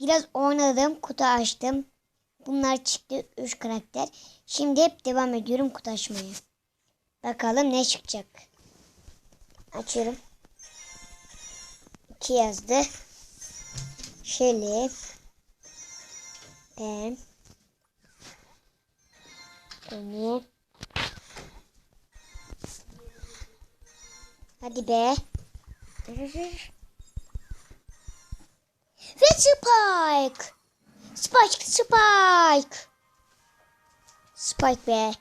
Biraz oynadım. Kutu açtım. Bunlar çıktı. 3 karakter. Şimdi hep devam ediyorum kutu açmaya. Bakalım ne çıkacak. Açıyorum. 2 yazdı. Şöyle. Ben. Beni. Hadi be. Ve Spike. Spike, Spike. Spike be.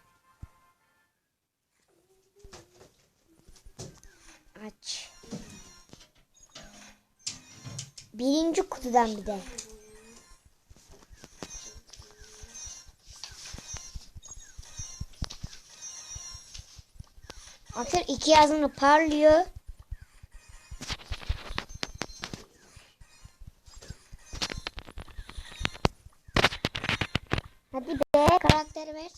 Aç. Birinci kutudan bir de. Bakın iki yazını parlıyor. Hadi be karakter ver.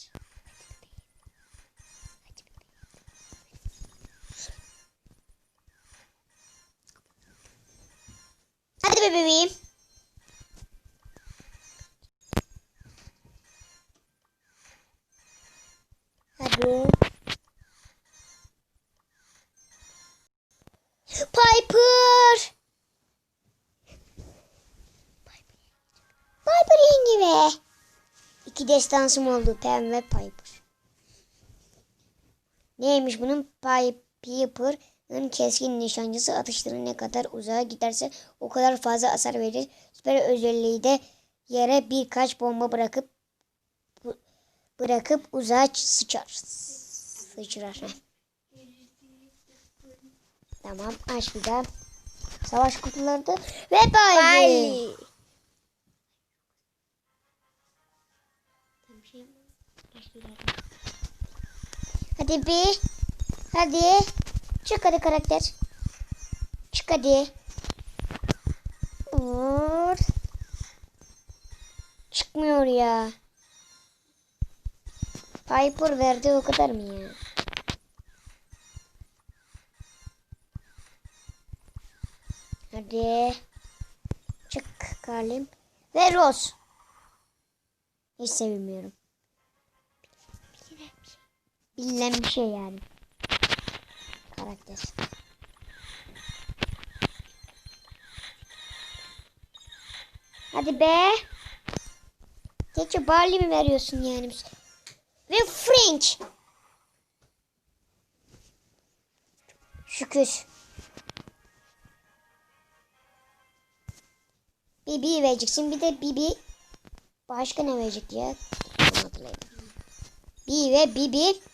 Hadi be bebeğim. Hadi. Piper destansım oldu Pam ve Piper. Neymiş bunun Pi- Piper'ın keskin nişancısı atışları ne kadar uzağa giderse o kadar fazla hasar verir. Süper özelliği de yere birkaç bomba bırakıp bırakıp uzağa sıçar. Sıçrar. Tamam aç bir daha. Savaş kutuları da ve bay. Hadi bir. Hadi. Çık hadi karakter. Çık hadi. Vur. Çıkmıyor ya. Piper verdi o kadar mı ya? Hadi. Çık Kalim. Ve Rose. Hiç sevilmiyorum. Bilinen bir şey yani. Karakter. Hadi be. Geçe Barley mi veriyorsun yani? Ve French. Şükür. Bibi vereceksin. Bir de Bibi. Başka ne verecek ya? Onu hatırlayayım. Bi ve Bibi.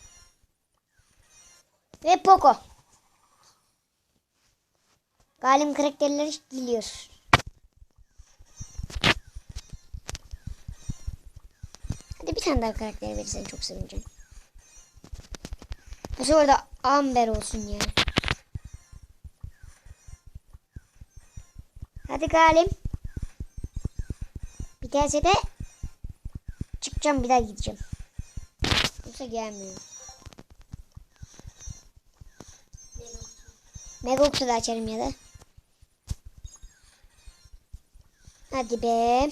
Ve Poco. Galim karakterleri geliyor. Hadi bir tane daha karakter verirsen çok sevineceğim. Bu sefer de Amber olsun ya. Hadi Galim. Biterse de çıkacağım bir daha gideceğim. Yoksa gelmiyor. Mega Ox'u da açarım ya da. Hadi be.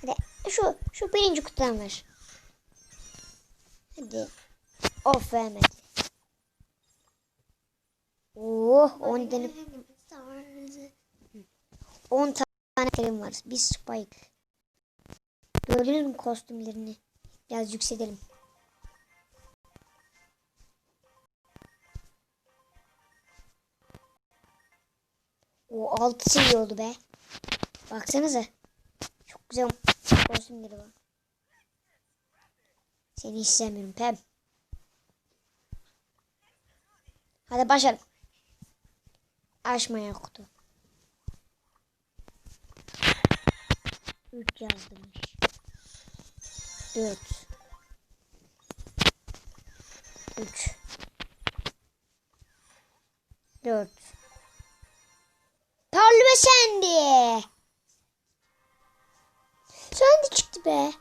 Hadi şu şu birinci kutudan ver. Hadi. Of vermedi. Oh 10 tane 10 tane film var. Bir Spike. Mü kostümlerini? Biraz yükseltelim. O altı seviye oldu be. Baksanıza. Çok güzel kostümleri var. Seni hiç sevmiyorum Pem. Hadi başlayalım. Açmaya kutu. 3 yazdım. 4 3 4 be.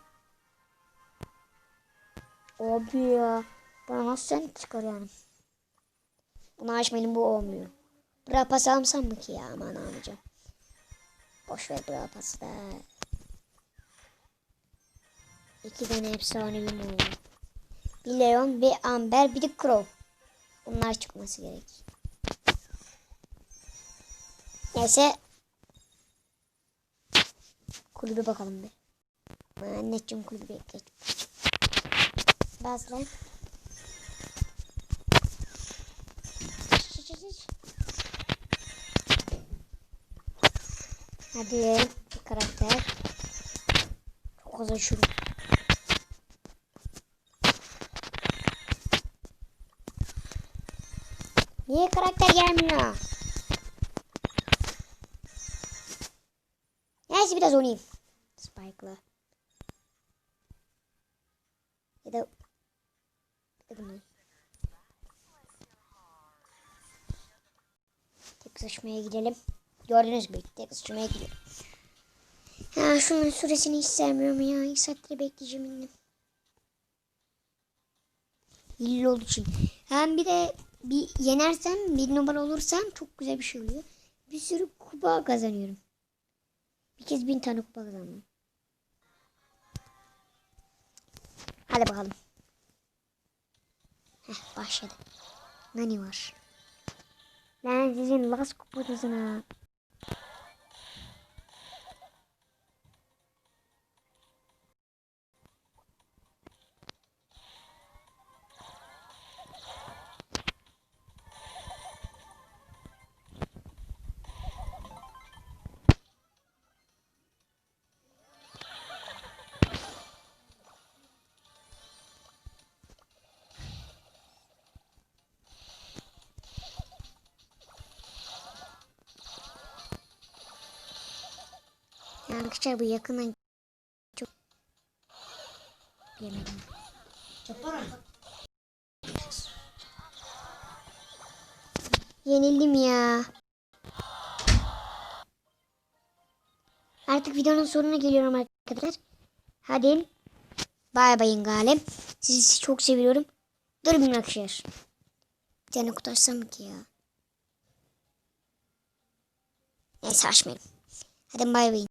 Abi ya. Bana nasıl Sandy çıkar yani? Bunu açmayın bu olmuyor. Bırak pas alsam mı ki ya aman almayacağım. Boş ver Brawl Pass'ta. İki tane efsanevim oldu. Bir Leon, bir Amber, bir de Crow. Bunlar çıkması gerek. Neyse. Kulübe bakalım bir. Anneciğim kulübe geç. Lan. Hadi bir karakter. Çok az aşırı. Niye karakter gelmiyor? Neyse biraz oynayayım. Spike'la. Ya da... Bunu. Tek sıçmaya gidelim. Gördünüz mü? Tek sıçmaya gidiyorum. Ya şunun süresini hiç sevmiyorum ya. İlk saatleri bekleyeceğim yine. İlli olduğu için. Hem bir de bir yenersem bir numara olursam çok güzel bir şey oluyor. Bir sürü kupa kazanıyorum. Bir kez bin tane kupa kazandım. Hadi bakalım. Heh başladı. Nani var? Ben sizin las kupadasına. Arkadaşlar bu yakından çok yemedim. Yenildim ya. Artık videonun sonuna geliyorum arkadaşlar. Hadi. Bay bayın galip. Sizi çok seviyorum. Dur bir arkadaşlar. Bir tane kutu açsam ki ya. Neyse açmayayım. Hadi bay bayın.